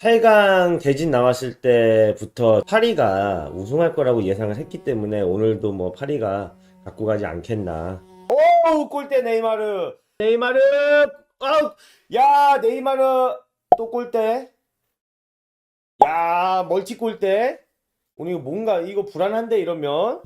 8강 대진 나왔을 때부터 파리가 우승할 거라고 예상을 했기 때문에 오늘도 뭐 파리가 갖고 가지 않겠나. 오 골대 네이마르. 네이마르. 아우 야 네이마르 또 골대. 야 멀티 골대. 오늘 뭔가 이거 불안한데 이러면.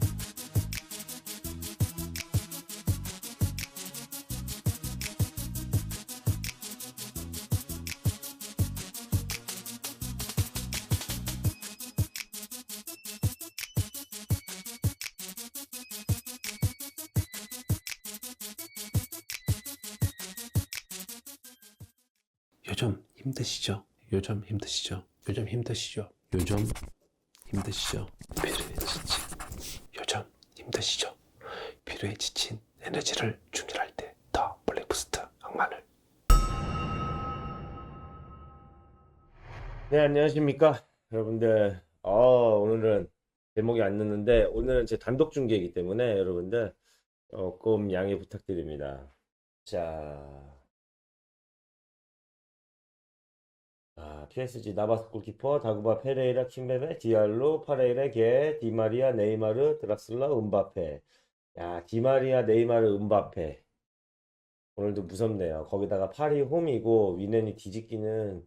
요즘 힘드시죠? 요즘 힘드시죠? 요즘 힘드시죠? 요즘 힘드시죠? 피로에 지친 요즘 힘드시죠? 피로에 지친 에너지를 충전할 때 더 블랙부스트 항마늘 네, 안녕하십니까. 여러분들, 어, 오늘은 제목이 안 넣는데, 오늘은 제 단독 중계이기 때문에 여러분들 조금 양해 부탁드립니다. 자, 아, PSG 나바스 골키퍼, 다구바 페레이라, 킴베베, 디알로, 파레이라, 게, 디마리아, 네이마르, 드락슬라, 음바페. 야, 디마리아, 네이마르, 음바페. 오늘도 무섭네요. 거기다가 파리 홈이고, 위넨이 뒤집기는,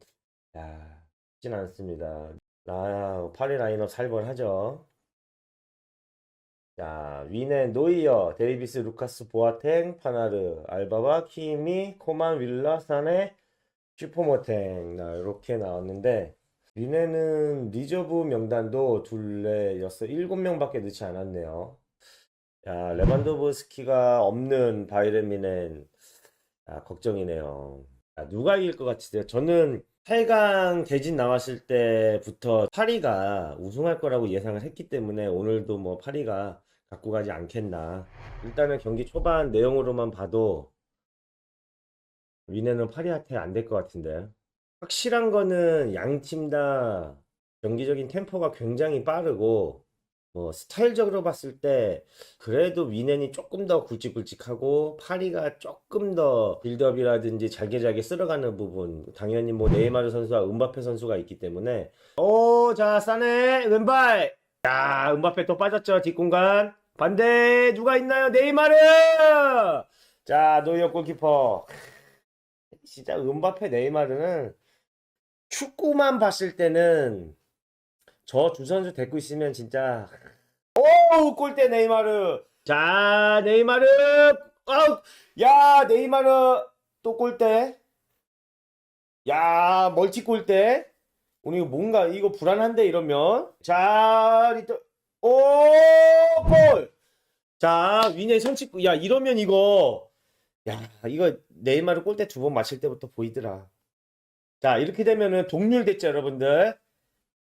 야, 쉽진 않습니다. 아, 파리 라인업 살벌하죠. 자, 위넨, 노이어, 데이비스, 루카스, 보아탱, 파나르, 알바바, 키미, 코만, 윌라, 사네, 슈퍼모탱. 나 이렇게 나왔는데 위넨은 리저브 명단도 둘레 여섯 일곱 명밖에 넣지 않았네요. 야, 레반도브스키가 없는 바이에른 미넨 아, 걱정이네요. 아, 누가 이길 것 같으세요? 저는 8강 대진 나왔을 때부터 파리가 우승할 거라고 예상을 했기 때문에 오늘도 뭐 파리가 갖고 가지 않겠나. 일단은 경기 초반 내용으로만 봐도 위네는 파리한테 안 될 것 같은데. 확실한 거는 양팀 다 경기적인 템포가 굉장히 빠르고 뭐 스타일적으로 봤을 때 그래도 위넨이 조금 더 굵직굵직하고 파리가 조금 더 빌드업이라든지 잘게 잘게 쓸어가는 부분 당연히 뭐 네이마르 선수와 음바페 선수가 있기 때문에. 오 자 싸네 왼발! 야 음바페 또 빠졌죠 뒷공간. 반대 누가 있나요? 네이마르! 자 노이어 골키퍼 진짜 음바페 네이마르는 축구만 봤을 때는 저 두 선수 데리고 있으면 진짜 오 골대 네이마르. 자 네이마르. 아우 야 네이마르. 또 골대. 야 멀티 골대. 오늘 뭔가 이거 불안한데 이러면. 자 리터 오골자 위네 선취 야 이러면 이거 야 이거 네이마르 골대 두 번 맞힐 때부터 보이더라 자 이렇게 되면은 동률 됐죠 여러분들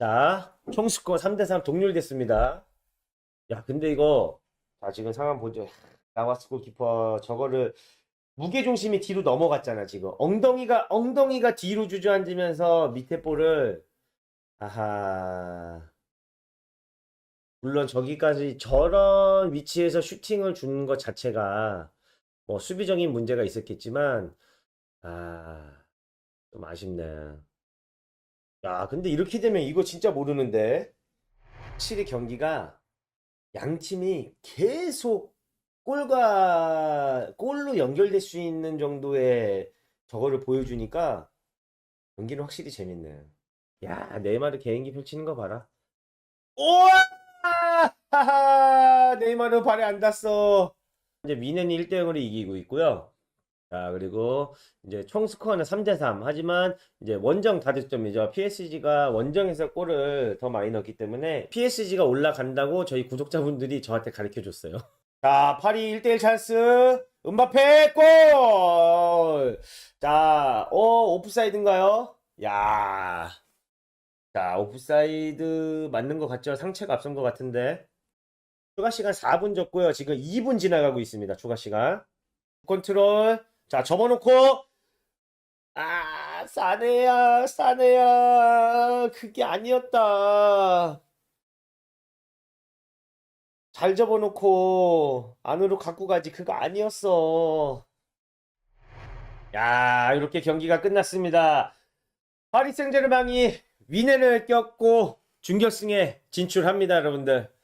자, 총스코어 3대3 동률 됐습니다. 야, 근데 이거, 자, 지금 상황 보죠. 나와스 골키퍼, 저거를, 무게중심이 뒤로 넘어갔잖아, 지금. 엉덩이가, 엉덩이가 뒤로 주저앉으면서 밑에 볼을, 아하. 물론 저기까지 저런 위치에서 슈팅을 주는 것 자체가, 뭐, 수비적인 문제가 있었겠지만, 아, 좀 아쉽네. 야, 근데 이렇게 되면 이거 진짜 모르는데. 확실히 경기가 양 팀이 계속 골과 골로 연결될 수 있는 정도의 저거를 보여주니까 경기는 확실히 재밌네. 야, 네이마르 개인기 펼치는 거 봐라. 하하! 네이마르 발에 안 닿았어. 이제 미넨이 1대 0으로 이기고 있고요. 자, 그리고 이제 총 스코어는 3대 3. 하지만 이제 원정 다득점이죠. PSG가 원정에서 골을 더 많이 넣었기 때문에 PSG가 올라간다고 저희 구독자분들이 저한테 가르쳐 줬어요. 자, 파리 1대1 찬스. 음바페 골! 자, 어, 오프사이드인가요? 야. 자, 오프사이드 맞는 것 같죠? 상체가 앞선 것 같은데. 추가 시간 4분 줬고요. 지금 2분 지나가고 있습니다. 추가 시간. 컨트롤. 자, 접어놓고, 아, 싸네야, 싸네야. 그게 아니었다. 잘 접어놓고, 안으로 갖고 가지. 그거 아니었어. 야, 이렇게 경기가 끝났습니다. 파리 생제르맹이 위네를 꼈고 준결승에 진출합니다, 여러분들.